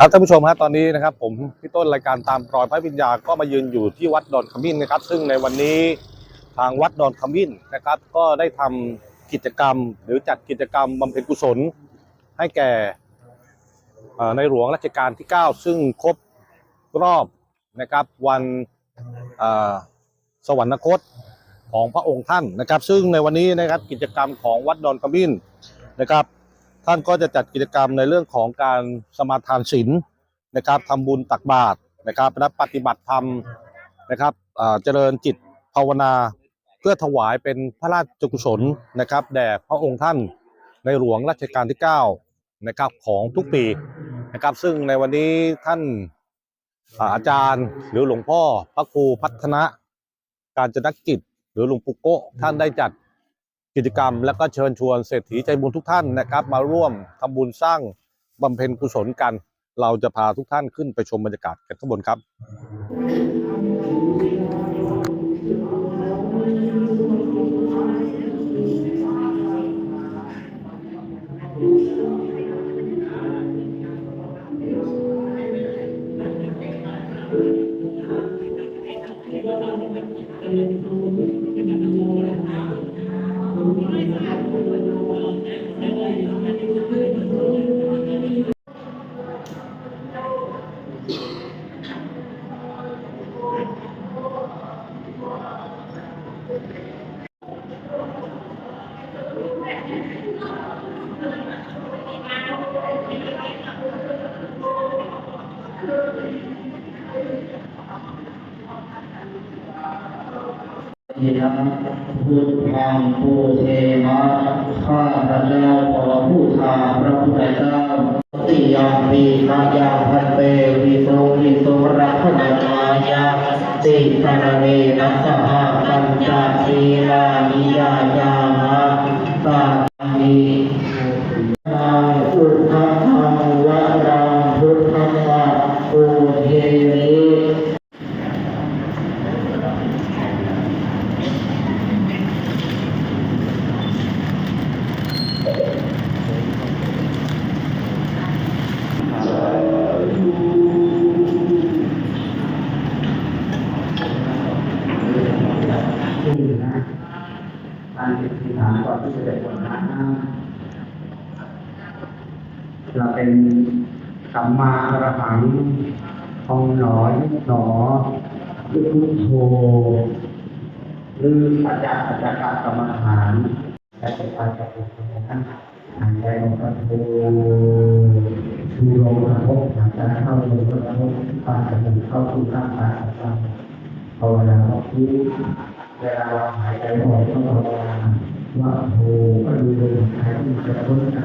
ครับท่านผู้ชมฮะตอนนี้นะครับผมพี่ต้นรายการตามรอยพระวิญญาก็มายืนอยู่ที่วัดดอนขมิ้นนะครับ ซึ่งในวันนี้ทางวัดดอนขมิ้นนะครับ ก็ได้ทำกิจกรรม หรือจัดกิจกรรมบำเพ็ญกุศล ให้แก่ในหลวงรัชกาลที่ 9 ซึ่งครบรอบนะครับวันสวรรคตของพระองค์ท่านนะครับ ซึ่งในวันนี้นะครับกิจกรรมของวัดดอนขมิ้นนะครับ ท่านก็จะจัดกิจกรรมในเรื่องของการสมาทานศีลนะครับทำบุญตักบาตรนะครับและปฏิบัติธรรมนะครับเจริญจิตภาวนาเพื่อถวายเป็นพระราชกุศลนะครับแด่พระองค์ท่านในหลวงรัชกาลที่9นะครับของทุกปีนะครับ ซึ่งในวันนี้ท่านอาอาจารย์หรือหลวงพ่อพระครูพัฒนะ การจนกิจ หรือหลวงปู่โกะท่านได้จัด กิจกรรม และก็เชิญชวนเศรษฐีใจบุญทุกท่านนะครับ มาร่วมทำบุญสร้างบำเพ็ญกุศลกัน เราจะพาทุกท่านขึ้นไปชมบรรยากาศกันข้างบนครับ อินะพุทธังปูเทนะข้าพระเจ้าขอผู้ชาพระพุทธเจ้าติยามปีนายังพันเตวิโสวิโสรักขณมายาติสรเนนะสหปัญจศีลานิ ยายามะสัตตินังอุทธังวะรังพุทธังวะปูเทนิ ที่นะ การติดฐานก่อนที่จะเด็กวันนั้นเราเป็นสัมมาอรหังองหนอยหนอคือพุทโธหรือปัจจักปัจจักกรรมฐานและเป็นการปฏิบัตินั้นหายใจออกก็โธชูลมกระทบหายใจเข้าลมกระทบปานจมูกเข้าสู่ร่างกายของเราภาวนาที่เวลาเราหายใจออกก็ภาวนา ว่าโอ้ก็ดูลมหายใจกระตุ้นกั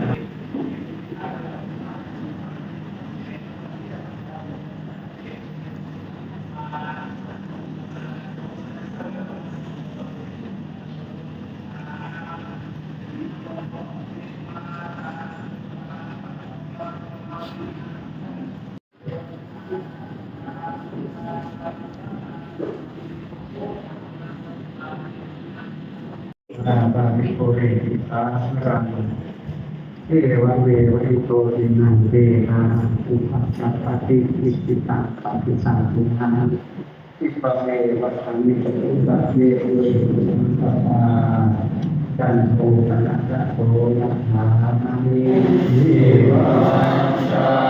นาบาลิโกเรติอาสรังเอวะเววะอิโตตินังเวนาอุปัชฌปปฏิอิสิตังปฏิสังทุนังอิปะเมวะสันนิปตุสัพเพเวสัพพาจันโทปนะระโตยะถานามิเอวะ